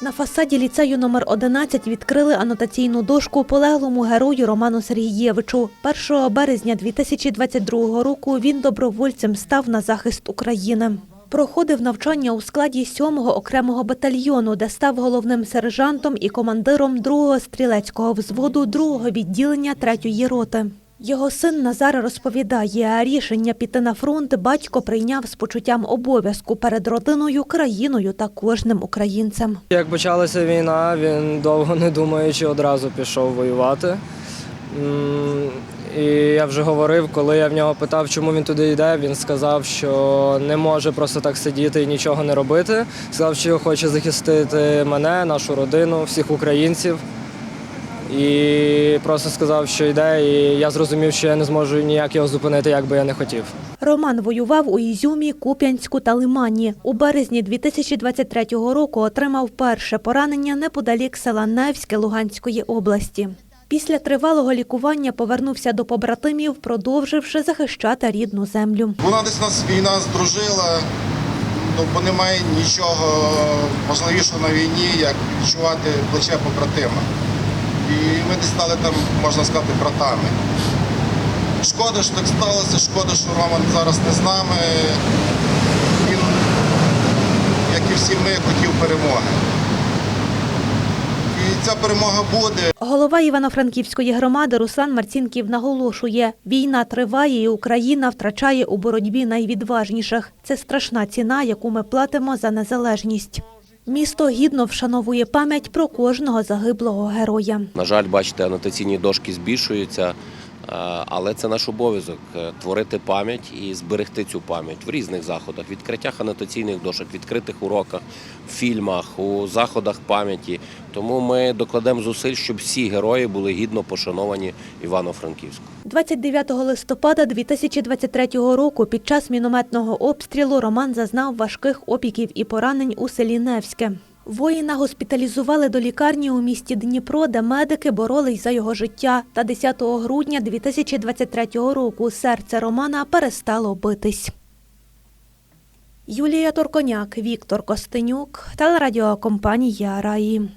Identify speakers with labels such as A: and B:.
A: На фасаді ліцею номер 11 відкрили анотаційну дошку полеглому герою Роману Сергієвичу. 1 березня 2022 року він добровольцем став на захист України. Проходив навчання у складі 7-го окремого батальйону, де став головним сержантом і командиром 2-го стрілецького взводу 2-го відділення 3-ї роти. Його син Назар розповідає, рішення піти на фронт батько прийняв з почуттям обов'язку перед родиною, країною та кожним українцем.
B: Як почалася війна, він довго не думаючи одразу пішов воювати. І я вже говорив, коли я в нього питав, чому він туди йде, він сказав, що не може просто так сидіти і нічого не робити. Сказав, що хоче захистити мене, нашу родину, всіх українців. І просто сказав, що йде, і я зрозумів, що я не зможу ніяк його зупинити, як би я не хотів.
A: Роман воював у Ізюмі, Куп'янську та Лимані. У березні 2023 року отримав перше поранення неподалік села Невське Луганської області. Після тривалого лікування повернувся до побратимів, продовживши захищати рідну землю.
C: Вона десь нас війна здружила, ну, бо немає нічого важливішого на війні, як відчувати плече побратима. І ми десь стали там, можна сказати, братами. Шкода, що так сталося, шкода, що Роман зараз не з нами. Він, як і всі ми, хотів перемоги. І ця перемога буде.
A: Голова Івано-Франківської громади Руслан Марцінків наголошує, війна триває і Україна втрачає у боротьбі найвідважніших. Це страшна ціна, яку ми платимо за незалежність. Місто гідно вшановує пам'ять про кожного загиблого героя.
D: На жаль, бачите, анотаційні дошки збільшуються, але це наш обов'язок е, творити пам'ять і зберегти цю пам'ять в різних заходах, відкриттях анотаційних дошок, відкритих уроках, фільмах, у заходах пам'яті. Тому ми докладемо зусиль, щоб всі герої були гідно пошановані Івано-Франківську.
A: 29 листопада 2023 року під час мінометного обстрілу Роман зазнав важких опіків і поранень у селі Невське. Воїна госпіталізували до лікарні у місті Дніпро, де медики боролись за його життя. Та 10 грудня 2023 року серце Романа перестало битись. Юлія Торконяк, Віктор Костенюк, телерадіокомпанія Раї.